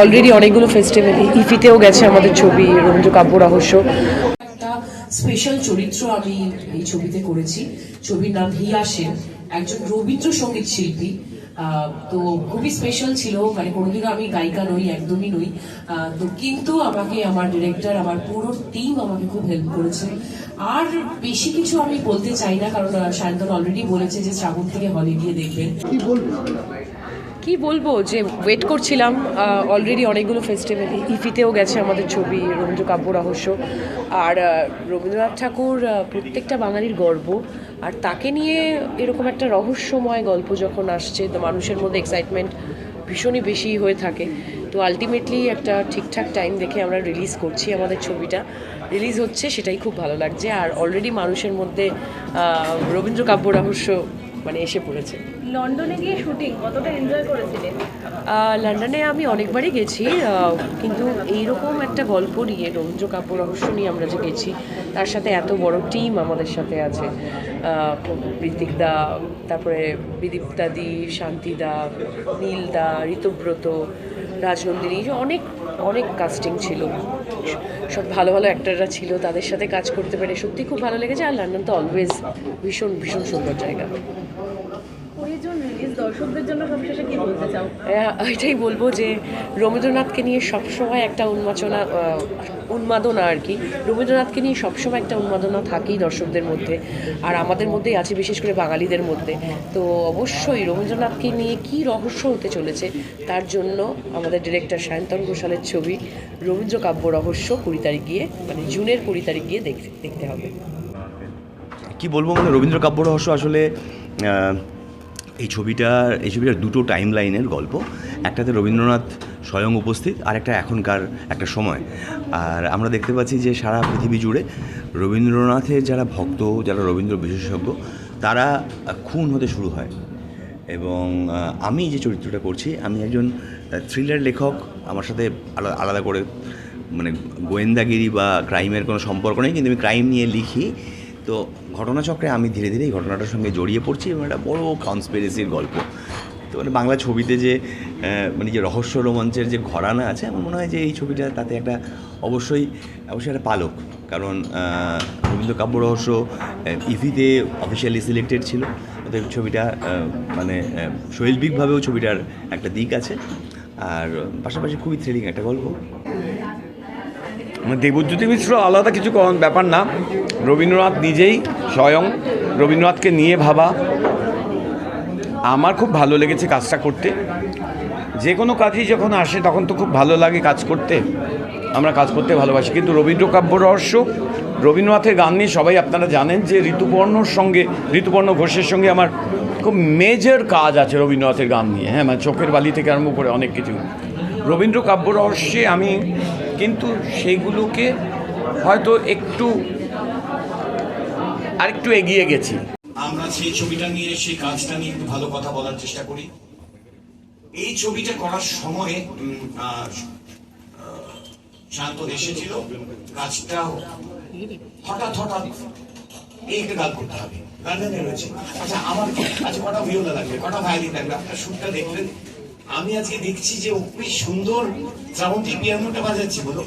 Already অনেকগুলো festival ইফিতেও গেছে আমাদের ছবি রবীন্দ্র কাব্য রহস্য। একটা স্পেশাল চরিত্র আমি এই ছবিতে করেছি। ছবির নাম হিয়া সেন একজন রবীন্দ্রসঙ্গীত শিল্পী। আহ, তো খুবই স্পেশাল ছিল মানে কোনোদিনও আমি গায়িকা নই একদমই নই। আহ, তো কিন্তু আমাকে আমার ডিরেক্টর আমার পুরো টিম আমাকে খুব হেল্প করেছে। আর বেশি কিছু আমি বলতে চাই না কারণ সায়ন্তন অলরেডি বলেছে যে শ্রাবণ থেকে হলে গিয়ে দেখবেন। কি বলব যে ওয়েট করছিলাম অলরেডি অনেকগুলো ফেস্টিভ্যাল ইফিতেও গেছে আমাদের ছবি রবীন্দ্র কাব্য রহস্য। আর রবীন্দ্রনাথ ঠাকুর প্রত্যেকটা বাঙালির গর্ব। আর তাকে নিয়ে এরকম একটা রহস্যময় গল্প যখন আসছে, তো মানুষের মধ্যে এক্সাইটমেন্ট ভীষণই বেশি হয়ে থাকে। তো আলটিমেটলি একটা ঠিকঠাক টাইম দেখে আমরা রিলিজ করছি আমাদের ছবিটা। রিলিজ হচ্ছে, সেটাই খুব ভালো লাগছে। আর অলরেডি মানুষের মধ্যে রবীন্দ্র কাব্য রহস্য মানে এসে পড়েছে। লন্ডনে গিয়ে শুটিং কতটা এনজয় করেছিলেন লন্ডনে আমি অনেকবারই গেছি কিন্তু এইরকম একটা গল্প নিয়ে রবীন্দ্র কাপুর রহস্য নিয়ে আমরা যে গেছি তার সাথে এত বড় টিম আমাদের সাথে আছে। দা তারপরে বিদীপ্তাদি শান্তিদা নীলদা ঋতব্রত রাজনন্দিনী অনেক অনেক কাস্টিং ছিল। সব ভালো ভালো অ্যাক্টাররা ছিল, তাদের সাথে কাজ করতে পেরে সত্যি খুব ভালো লেগেছে। আর লন্ডন তো অলওয়েজ ভীষণ ভীষণ সুন্দর জায়গা। দর্শকদের জন্য সবশেষে কি বলতে চাও? হ্যাঁ, এটাই বলব যে রবীন্দ্রনাথকে নিয়ে সবসময় একটা উন্মাচনা উন্মাদনা আর কি। রবীন্দ্রনাথকে নিয়ে সবসময় একটা উন্মাদনা থাকেই দর্শকদের মধ্যে আর আমাদের মধ্যেই আছে বিশেষ করে বাঙালিদের মধ্যে। তো অবশ্যই রবীন্দ্রনাথকে নিয়ে কি রহস্য হতে চলেছে তার জন্য আমাদের ডিরেক্টর সায়ন্তন ঘোষালের ছবি রবীন্দ্র কাব্য রহস্য কুড়ি তারিখ গিয়ে মানে জুনের কুড়ি তারিখ গিয়ে দেখতে দেখতে হবে। কি বলব মানে রবীন্দ্র কাব্য রহস্য আসলে এই ছবিটার এই ছবিটার দুটো টাইম লাইনের গল্প। একটাতে রবীন্দ্রনাথ স্বয়ং উপস্থিত, আর একটা এখনকার একটা সময়। আর আমরা দেখতে পাচ্ছি যে সারা পৃথিবী জুড়ে রবীন্দ্রনাথের যারা ভক্ত, যারা রবীন্দ্র বিশেষজ্ঞ, তারা খুন হতে শুরু হয়। এবং আমি যে চরিত্রটা করছি, আমি একজন থ্রিলার লেখক, আমার সাথে আলাদা আলাদা করে মানে গোয়েন্দাগিরি বা ক্রাইমের কোনো সম্পর্ক নেই, কিন্তু আমি ক্রাইম নিয়ে লিখি। তো ঘটনাচক্রে আমি ধীরে ধীরে এই ঘটনাটার সঙ্গে জড়িয়ে পড়ছি এবং একটা বড় কনস্পিরেসির গল্প। তো মানে বাংলা ছবিতে যে মানে যে রহস্য রোমাঞ্চের যে ঘরানা আছে, আমার মনে হয় যে এই ছবিটা তাতে একটা অবশ্যই অবশ্যই একটা পালক। কারণ রবীন্দ্র কাব্য রহস্য ইভিতে অফিসিয়ালি সিলেক্টেড ছিল। ওদের ছবিটা মানে শৈল্পিকভাবেও ছবিটার একটা দিক আছে। আর পাশাপাশি খুবই থ্রিলিং একটা গল্প। দেবজ্যোতি মিশ্র আলাদা কিছু ব্যাপার না। রবীন্দ্রনাথ নিজেই স্বয়ং রবীন্দ্রনাথকে নিয়ে ভাবা। আমার খুব ভালো লেগেছে কাজটা করতে। যে কোনো কাজই যখন আসে তখন তো খুব ভালো লাগে কাজ করতে। আমরা কাজ করতে ভালোবাসি। কিন্তু রবীন্দ্র কাব্য রহস্য, রবীন্দ্রনাথের গান নিয়ে সবাই আপনারা জানেন যে ঋতুপর্ণর সঙ্গে, ঋতুপর্ণ ঘোষের সঙ্গে আমার খুব মেজর কাজ আছে রবীন্দ্রনাথের গান নিয়ে। হ্যাঁ মানে চোখের বালি থেকে আরম্ভ করে অনেক কিছু। রবীন্দ্র কাব্য রহস্যে আমি কিন্তু সেইগুলোকে হয়তো একটু আরেকটু এগিয়ে গেছি। আমরা সেই ছবিটা নিয়ে, সেই কাজটা নিয়ে একটু ভালো কথা বলার চেষ্টা করি। এই ছবিটা করার সময় শান্ত এসেছিল কাজটা হঠাৎ হঠাৎ এই একটা গান করতে হবে। গার্ডেনে রয়েছে। আচ্ছা আমার আচ্ছা কটা ভিওলা লাগবে? কটা ভায়োলিন লাগবে? আপনার সুরটা দেখলেন? আমি আজকে দেখছি যে খুবই সুন্দর শ্রাবন্তী পিয়ানোটা বাজাচ্ছি। বলো